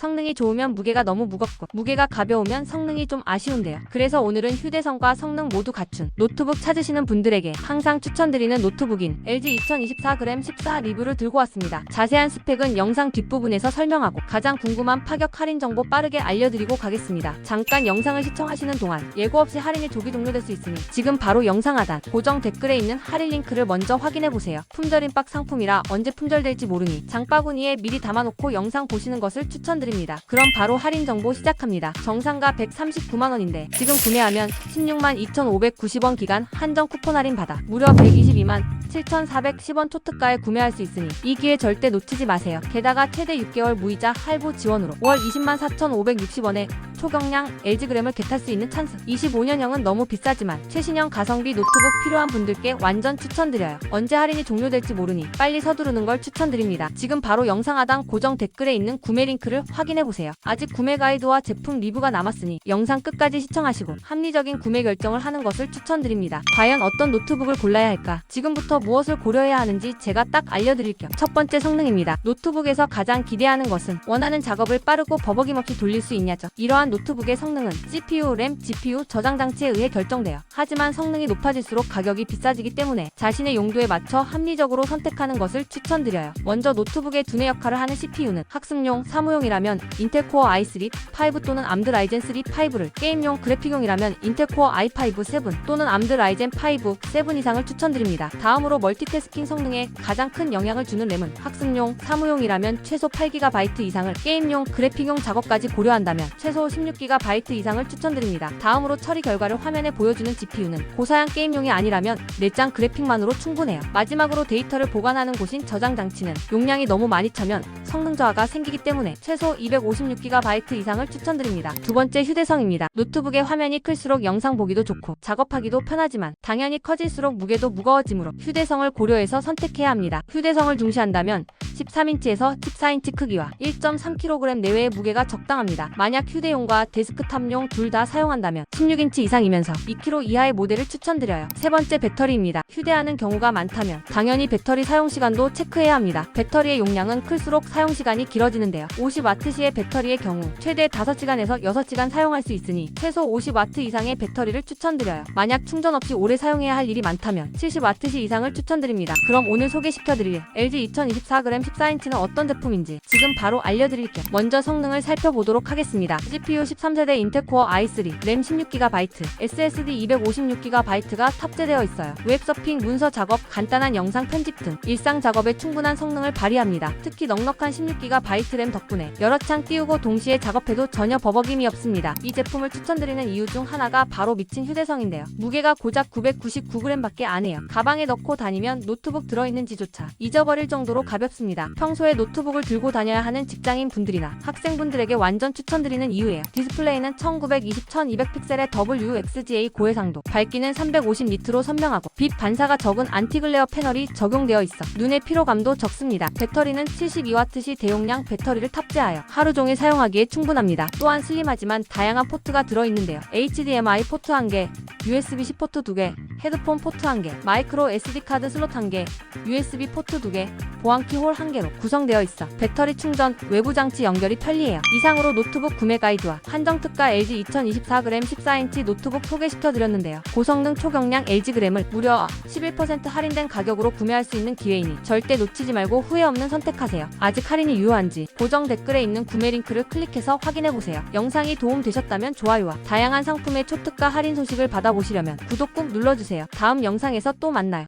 성능이 좋으면 무게가 너무 무겁고 무게가 가벼우면 성능이 좀 아쉬운데요. 그래서 오늘은 휴대성과 성능 모두 갖춘 노트북 찾으시는 분들에게 항상 추천드리는 노트북인 LG 2024g 14 리뷰를 들고 왔습니다. 자세한 스펙은 영상 뒷부분에서 설명하고 가장 궁금한 파격 할인 정보 빠르게 알려드리고 가겠습니다. 잠깐 영상을 시청하시는 동안 예고 없이 할인이 조기 종료될 수 있으니 지금 바로 영상 하단 고정 댓글에 있는 할인 링크를 먼저 확인해 보세요. 품절 임박 상품이라 언제 품절될지 모르니 장바구니에 미리 담아놓고 영상 보시는 것을 추천드립니다. 그럼 바로 할인 정보 시작합니다. 정상가 139만 원인데 지금 구매하면 16만 2,590원 기간 한정 쿠폰 할인 받아 무려 122만 7,410원 초특가에 구매할 수 있으니 이 기회 절대 놓치지 마세요. 게다가 최대 6개월 무이자 할부 지원으로 월 20만 4,560원에 초경량 LG그램을 겟할 수 있는 찬스. 25년형은 너무 비싸지만 최신형 가성비 노트북 필요한 분들께 완전 추천드려요. 언제 할인이 종료될지 모르니 빨리 서두르는 걸 추천드립니다. 지금 바로 영상 하단 고정 댓글에 있는 구매 링크를 확인해 보세요. 아직 구매 가이드와 제품 리뷰가 남았으니 영상 끝까지 시청하시고 합리적인 구매 결정을 하는 것을 추천드립니다. 과연 어떤 노트북을 골라야 할까? 지금부터 무엇을 고려해야 하는지 제가 딱 알려드릴게요. 첫 번째 성능입니다. 노트북에서 가장 기대하는 것은 원하는 작업을 빠르고 버벅임 없이 돌릴 수 있냐죠. 이러한 노트북의 성능은 CPU, 램, GPU, 저장 장치에 의해 결정돼요. 하지만 성능이 높아질수록 가격이 비싸지기 때문에 자신의 용도에 맞춰 합리적으로 선택하는 것을 추천드려요. 먼저 노트북의 두뇌 역할을 하는 CPU는 학습용, 사무용이라면 인텔 코어 i3, 5 또는 암드 라이젠 3, 5를 게임용, 그래픽용이라면 인텔 코어 i5 7 또는 암드 라이젠 5, 7 이상을 추천드립니다. 다음으로 멀티태스킹 성능에 가장 큰 영향을 주는 램은 학습용, 사무용이라면 최소 8GB 이상을 게임용, 그래픽용 작업까지 고려한다면 최소 16GB 이상을 추천드립니다. 다음으로 처리 결과를 화면에 보여주는 GPU는 고사양 게임용이 아니라면 내장 그래픽만으로 충분해요. 마지막으로 데이터를 보관하는 곳인 저장 장치는 용량이 너무 많이 차면 성능 저하가 생기기 때문에 최소 256GB 이상을 추천드립니다. 두 번째 휴대성입니다. 노트북의 화면이 클수록 영상 보기도 좋고 작업하기도 편하지만 당연히 커질수록 무게도 무거워지므로 휴대 성을 고려해서 선택해야 합니다. 휴대성을 중시한다면 13인치에서 14인치 크기와 1.3kg 내외의 무게가 적당합니다. 만약 휴대용과 데스크탑용 둘 다 사용한다면 16인치 이상이면서 2kg 이하의 모델을 추천드려요. 세 번째 배터리입니다. 휴대하는 경우가 많다면 당연히 배터리 사용 시간도 체크해야 합니다. 배터리의 용량은 클수록 사용 시간이 길어지는데요. 50W시의 배터리의 경우 최대 5시간에서 6시간 사용할 수 있으니 최소 50W 이상의 배터리를 추천드려요. 만약 충전 없이 오래 사용해야 할 일이 많다면 70W 이상을 추천드립니다. 그럼 오늘 소개시켜드릴 LG 2024g 14인치는 어떤 제품인지 지금 바로 알려드릴게요. 먼저 성능을 살펴보도록 하겠습니다. CPU 13세대 인텔 코어 i3, 램 16GB, SSD 256GB가 탑재되어 있어요. 웹 서핑, 문서 작업, 간단한 영상 편집 등 일상 작업에 충분한 성능을 발휘합니다. 특히 넉넉한 16GB 램 덕분에 여러 창 띄우고 동시에 작업해도 전혀 버벅임이 없습니다. 이 제품을 추천드리는 이유 중 하나가 바로 미친 휴대성인데요. 무게가 고작 999g밖에 안 해요. 가방에 넣고 다니면 노트북 들어있는지조차 잊어버릴 정도로 가볍습니다. 평소에 노트북을 들고 다녀야 하는 직장인 분들이나 학생분들에게 완전 추천드리는 이유예요. 디스플레이는 1920, 1200 픽셀의 WXGA 고해상도, 밝기는 350 니트로 선명하고 빛 반사가 적은 안티글레어 패널이 적용되어 있어 눈의 피로감도 적습니다. 배터리는 72W시 대용량 배터리를 탑재하여 하루 종일 사용하기에 충분합니다. 또한 슬림하지만 다양한 포트가 들어있는데요. HDMI 포트 1개, USB-C 포트 2개, 헤드폰 포트 1개, 마이크로 SD카드 슬롯 1개, USB 포트 2개, 보안키 홀 1 개로 구성되어 있어 배터리 충전, 외부 장치 연결이 편리해요. 이상으로 노트북 구매 가이드와 한정 특가 LG 2024g 14인치 노트북 소개시켜 드렸는데요. 고성능 초경량 LG그램을 무려 11% 할인된 가격으로 구매할 수 있는 기회이니 절대 놓치지 말고 후회 없는 선택하세요. 아직 할인이 유효한지 고정 댓글에 있는 구매 링크를 클릭해서 확인해 보세요. 영상이 도움되셨다면 좋아요와 다양한 상품의 초특가 할인 소식을 받아보시려면 구독 꾹 눌러주세요. 다음 영상에서 또 만나요.